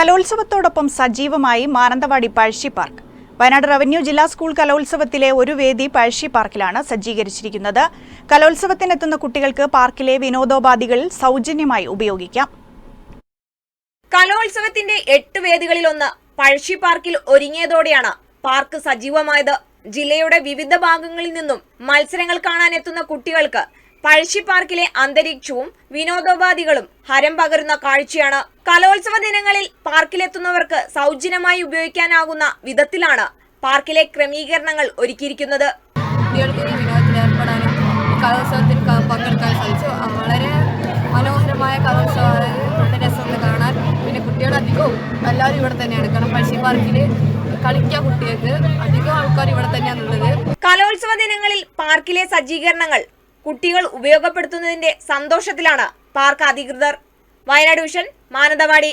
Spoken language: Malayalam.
കലോത്സവത്തോടൊപ്പം സജീവമായി മാനന്തവാടി പഴശ്ശി പാർക്ക്. വയനാട് റവന്യൂ ജില്ലാ സ്കൂൾ കലോത്സവത്തിലെ ഒരു വേദി പഴശ്ശി പാർക്കിലാണ് സജ്ജീകരിച്ചിരിക്കുന്നത്. കലോത്സവത്തിനെത്തുന്ന കുട്ടികൾക്ക് പാർക്കിലെ വിനോദോപാധികൾ സൗജന്യമായി ഉപയോഗിക്കാം. കലോത്സവത്തിന്റെ എട്ട് വേദികളിലൊന്ന് പഴശ്ശി പാർക്കിൽ ഒരുങ്ങിയതോടെയാണ് പാർക്ക് സജീവമായത്. ജില്ലയുടെ വിവിധ ഭാഗങ്ങളിൽ നിന്നും മത്സരങ്ങൾ കാണാനെത്തുന്ന കുട്ടികൾക്ക് പഴശ്ശി പാർക്കിലെ അന്തരീക്ഷവും വിനോദോപാധികളും ഹരം പകരുന്ന കാഴ്ചയാണ് കലോത്സവ ദിനങ്ങളിൽ പാർക്കിലെത്തുന്നവർക്ക് സൗജന്യമായി ഉപയോഗിക്കാനാകുന്ന വിധത്തിലാണ് പാർക്കിലെ ക്രമീകരണങ്ങൾ ഒരുക്കിയിരിക്കുന്നത്. കുട്ടികൾക്ക് ഈ വിനോദത്തിൽ ഏർപ്പെടാനും കലോത്സവത്തിൽ പങ്കെടുക്കാൻ സാധിച്ചു. വളരെ മനോഹരമായ കലോത്സവം വളരെ രസമുണ്ട് കാണാൻ. പിന്നെ കുട്ടികൾ അധികവും എല്ലാവരും ഇവിടെ തന്നെയാണ്. കാരണം പക്ഷി പാർക്കിൽ കളിക്കാൻ കുട്ടികൾക്ക് അധികം ആൾക്കാർ ഇവിടെ തന്നെയാണുള്ളത് കലോത്സവ ദിനങ്ങളിൽ പാർക്കിലെ സജ്ജീകരണങ്ങൾ കുട്ടികൾ ഉപയോഗപ്പെടുത്തുന്നതിന്റെ സന്തോഷത്തിലാണ് പാർക്ക് അധികൃതർ. വയനാട് വിഷൻ മാനന്തവാടി.